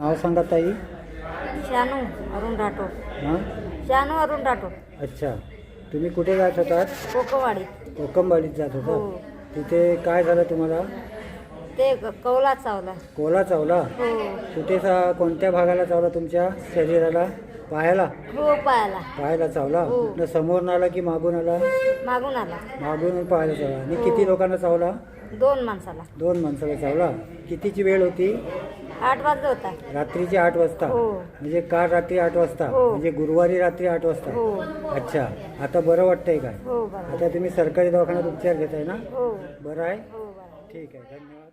नाव सांगा ताई. शानू अरुण राठोड. हां? शानू अरुण राठोड. अच्छा. तुम्ही कुठे जात होतात? कोकवाडी कोकमवाडीत जात हो. होता तिथे काय झालं तुम्हाला? ते क- कौला चावला. कोला चावला? हो. कुठे सा कोणत्या भागाला चावला तुमच्या शरीराला? पायाला? हो पायाला. पायाला चावला? हो. न समोर आला की मागून आला? मागून आला. मागून पायाला चावला. आणि हो. किती लोकांना चावला? दोन माणसाला. दोन माणसाला चावला. कितीची वेळ होती? आठ वाजता होता. रात्रीची आठ वाजता. हो. म्हणजे काल रात्री आठ वाजता. हो. म्हणजे गुरुवारी रात्री आठ वाजता. हो. अच्छा. आता बरं वाटतंय काय? हो बरं आता तुम्ही सरकारी दवाखान्यात उपचार घेताय ना? हो. बरं आहे? हो बरं ठीक आहे. धन्यवाद.